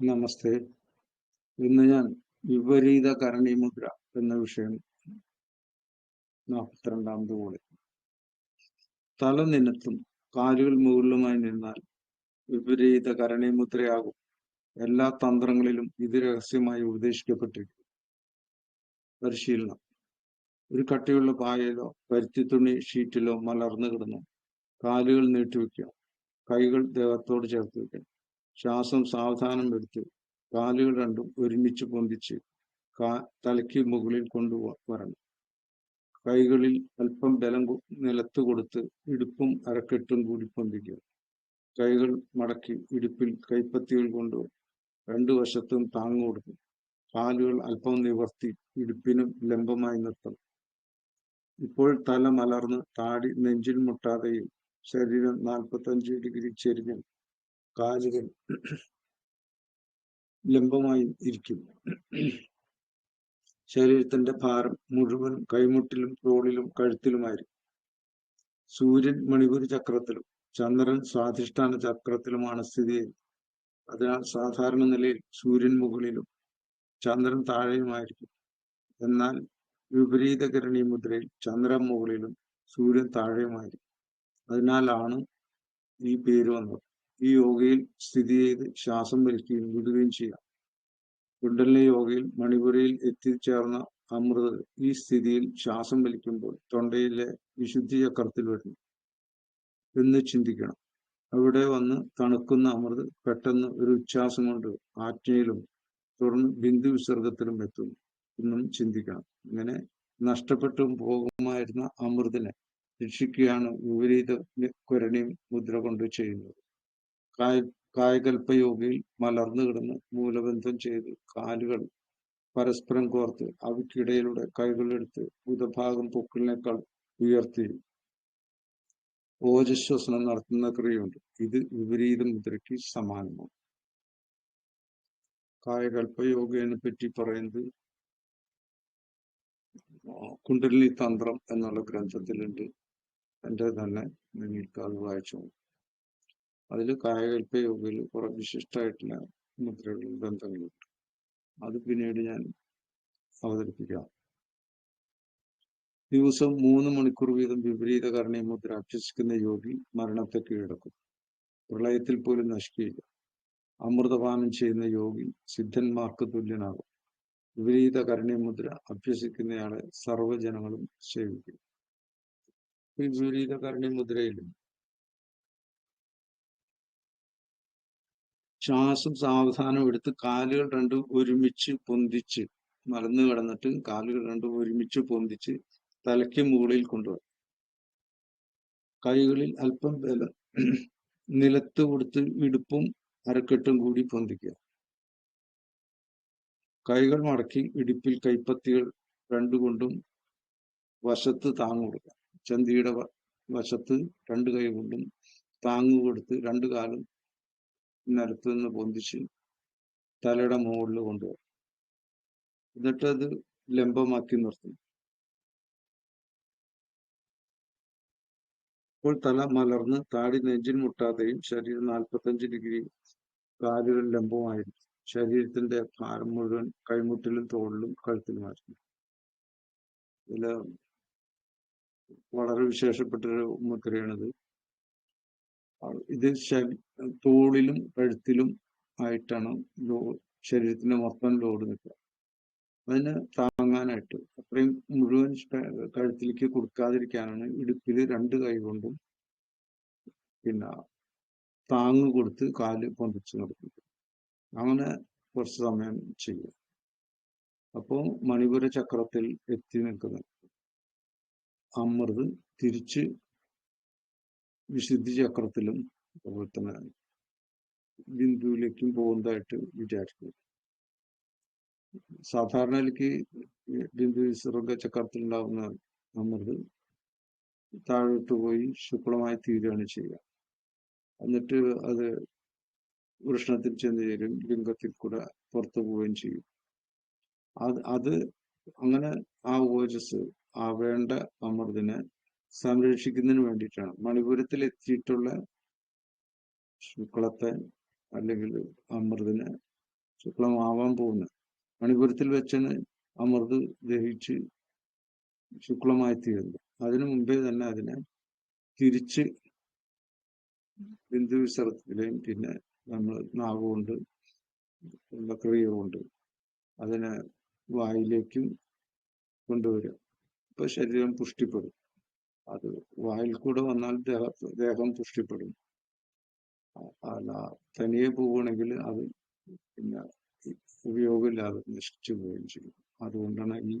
നമസ്തേ. ഇന്ന് ഞാൻ വിപരീത കരണിമുദ്ര എന്ന വിഷയം നാൽപ്പത്തിരണ്ടാമത് കൂടി തല നിനത്തും കാലുകൾ മുകളിലുമായി നിന്നാൽ വിപരീത കരണിമുദ്രയാകും. എല്ലാ തന്ത്രങ്ങളിലും ഇത് രഹസ്യമായി ഉപദേശിക്കപ്പെട്ടിരിക്കും പരിശീലനം. ഒരു കട്ടിയുള്ള പായയിലോ പരുത്തി തുണി ഷീറ്റിലോ മലർന്നു കിടന്നു കാലുകൾ നീട്ടിവെക്കുക. കൈകൾ ദേഹത്തോട് ചേർത്ത് വെക്കണം ശ്വാസം സാവധാനം എടുത്ത്. കാലുകൾ രണ്ടും ഒരുമിച്ച് പൊന്തിച്ച് കാ തലയ്ക്ക് മുകളിൽ കൊണ്ടു വരണം. കൈകളിൽ അല്പം ബലം നിലത്ത് കൊടുത്ത് ഇടുപ്പും അരക്കെട്ടും കൂടി പൊന്തിക്കുക. കൈകൾ മടക്കി ഇടുപ്പിൽ കൈപ്പത്തികൾ കൊണ്ട് രണ്ടു വശത്തും താങ്ങു കൊടുക്കും കാലുകൾ അല്പം നിവർത്തി ഇടുപ്പിനും ലംബമായി നിർത്തണം. ഇപ്പോൾ തല മലർന്ന് താടി നെഞ്ചിൽ മുട്ടാതെയും ശരീരം നാൽപ്പത്തഞ്ച് ഡിഗ്രി ചെരിഞ്ഞും. കാലുകൾ ലംബമായി ഇരിക്കും. ശരീരത്തിന്റെ ഭാരം മുഴുവൻ കൈമുട്ടിലും തോളിലും കഴുത്തിലുമായിരിക്കും. സൂര്യൻ മണിപുരി ചക്രത്തിലും ചന്ദ്രൻ സ്വാധിഷ്ഠാന ചക്രത്തിലുമാണ് സ്ഥിതി അതിനാൽ സാധാരണ നിലയിൽ സൂര്യൻ മുകളിലും ചന്ദ്രൻ താഴെയുമായിരിക്കും. എന്നാൽ വിപരീതകരണി മുദ്രയിൽ ചന്ദ്രൻ മുകളിലും സൂര്യൻ താഴെയുമായിരിക്കും. അതിനാലാണ് ഈ പേര് വന്നത്. ഈ യോഗയിൽ സ്ഥിതി ചെയ്ത് ശ്വാസം വലിക്കുകയും വിടുകയും ചെയ്യാം. കുണ്ടലിനി യോഗയിൽ മണിപുരയിൽ എത്തിച്ചേർന്ന അമൃത് ഈ സ്ഥിതിയിൽ ശ്വാസം വലിക്കുമ്പോൾ തൊണ്ടയിലെ വിശുദ്ധി ചക്രത്തിൽ വരുന്നു എന്ന് ചിന്തിക്കണം. അവിടെ വന്ന് തണുക്കുന്ന അമൃത് പെട്ടെന്ന് ഒരു ഉച്ഛ്വാസം കൊണ്ട് ആജ്ഞയിലും തുടർന്ന് ബിന്ദു വിസർഗത്തിലും എത്തുന്നു എന്നും ചിന്തിക്കണം. ഇങ്ങനെ നഷ്ടപ്പെട്ടു പോകുമായിരുന്ന അമൃതിനെ രക്ഷിക്കുകയാണ് വിപരീത കുരണിയും മുദ്ര കൊണ്ട് ചെയ്യുന്നത്. കായ കായകൽപ്പയോഗിയിൽ മലർന്നു കിടന്ന് മൂലബന്ധം ചെയ്ത് കാലുകൾ പരസ്പരം കോർത്ത് അവയ്ക്കിടയിലൂടെ കൈകളെടുത്ത് ബുധഭാഗം പൊക്കിളിനേക്കാൾ ഉയർത്തി ഓജശ്വസനം നടത്തുന്ന ക്രിയയുണ്ട്. ഇത് വിപരീത മുദ്രയ്ക്ക് സമാനമാണ്. കായകൽപ്പയോഗയെ പറ്റി പറയുന്നത് കുണ്ടലിനി തന്ത്രം എന്നുള്ള ഗ്രന്ഥത്തിലുണ്ട്. എന്റെ തന്നെ നിങ്ങൾക്ക് അത് വായിച്ചു. അതിൽ കായകൽപ്പ യോഗയിൽ കുറെ വിശിഷ്ടമായിട്ടുള്ള മുദ്രകളും ബന്ധങ്ങളുണ്ട് അത് പിന്നീട് ഞാൻ അവതരിപ്പിക്കാം. ദിവസം മൂന്ന് മണിക്കൂർ വീതം വിപരീത മുദ്ര അഭ്യസിക്കുന്ന യോഗി മരണത്തെ കീഴടക്കും. പ്രളയത്തിൽ പോലും നശിക്കുകയില്ല. അമൃതപാനം ചെയ്യുന്ന യോഗി സിദ്ധന്മാർക്ക് തുല്യനാകും. വിപരീത കരണീയ മുദ്ര അഭ്യസിക്കുന്നയാളെ സർവജനങ്ങളും സേവിക്കും. വിപരീത കരണീയ ശ്വാസം സാവധാനം എടുത്ത് കാലുകൾ രണ്ടും ഒരുമിച്ച് പൊന്തിച്ച് മറന്നു കിടന്നിട്ട് കാലുകൾ രണ്ടും ഒരുമിച്ച് പൊന്തിച്ച് തലയ്ക്ക് മുകളിൽ കൊണ്ടുവരും കൈകളിൽ അല്പം ബലം നിലത്ത് കൊടുത്ത് ഇടുപ്പും അരക്കെട്ടും കൂടി പൊന്തിക്കുക. കൈകൾ മടക്കി ഇടുപ്പിൽ കൈപ്പത്തികൾ രണ്ടുകൊണ്ടും വശത്ത് താങ്ങു കൊടുക്കുക. ചന്തിയുടെ വശത്ത് രണ്ട് കൈ കൊണ്ടും താങ്ങു കൊടുത്ത് രണ്ടു കാലും നിലത്ത് നിന്ന് പൊന്തിച്ച് തലയുടെ മുകളിൽ കൊണ്ടുപോകും. എന്നിട്ട് അത് ലംബമാക്കി നിർത്തും. അപ്പോൾ തല മലർന്ന് താടി നെഞ്ചിൽ മുട്ടാതെയും ശരീരം നാൽപ്പത്തഞ്ച് ഡിഗ്രി കാലുകൾ ലംബമായിരിക്കും. ശരീരത്തിന്റെ ഭാരം മുഴുവൻ കൈമുട്ടിലും തോളിലും കഴുത്തിലുമായിരിക്കും ഇതിൽ വളരെ വിശേഷപ്പെട്ടൊരു മുദ്രയാണിത്. ഇത് തോളിലും കഴുത്തിലും ആയിട്ടാണ് ലോ ശരീരത്തിന്റെ മൊത്തം ലോഡ് നിൽക്കുക അതിന് താങ്ങാനായിട്ട് അത്രയും മുഴുവൻ കഴുത്തിലേക്ക് കൊടുക്കാതിരിക്കാനാണ് ഇടുപ്പിൽ രണ്ട് കൈ കൊണ്ടും പിന്നെ താങ്ങ് കൊടുത്ത് കാൽ പൊന്തിച്ച് നടക്കുന്നത്. അങ്ങനെ കുറച്ച് സമയം ചെയ്യുക. അപ്പോൾ മണിപുര ചക്രത്തിൽ എത്തി നിൽക്കുന്ന അമൃത് തിരിച്ച് വിശുദ്ധി ചക്രത്തിലും അതുപോലെ തന്നെ ബിന്ദുവിലേക്കും പോകുന്നതായിട്ട് വിചാരിക്കും എനിക്ക് ബിന്ദു വിസർഗ ചക്രത്തിൽ ഉണ്ടാകുന്ന അമൃത് താഴോട്ട് പോയി ശുക്ലമായി തീരുകയാണ് ചെയ്യുക. എന്നിട്ട് അത് വൃഷ്ണത്തിൽ ചെന്ന് ചേരും ലിംഗത്തിൽ കൂടെ പുറത്തു പോവുകയും ചെയ്യും. അത് അത് അങ്ങനെ ആ ഓജസ് ആവേണ്ട വേണ്ട അമൃതിനെ സംരക്ഷിക്കുന്നതിന് വേണ്ടിയിട്ടാണ്. മണിപുരത്തിൽ എത്തിയിട്ടുള്ള ശുക്ലത്തെ അല്ലെങ്കിൽ അമൃതിനെ ശുക്ലമാവാൻ പോകുന്നത്. മണിപുരത്തിൽ വെച്ചാണ് അമൃത് ദഹിച്ച് ശുക്ലമായി തീരുന്നത് അതിനു മുമ്പേ തന്നെ അതിനെ തിരിച്ച് ബിന്ദു വിസർഗത്തിലെയും പിന്നെ നമ്മൾ നാവുകൊണ്ട് ക്രിയ കൊണ്ട് അതിനെ വായിലേക്കും കൊണ്ടുവരും ഇപ്പൊ ശരീരം പുഷ്ടിപ്പെടും. അത് വായിൽ കൂടെ വന്നാൽ ദേഹ പുഷ്ടിപ്പെടും. അല്ല തനിയെ പോവുകയാണെങ്കിൽ അത് പിന്നെ ഉപയോഗമില്ലാതെ നശിച്ചു പോവുകയും ചെയ്യും. അതുകൊണ്ടാണ് ഈ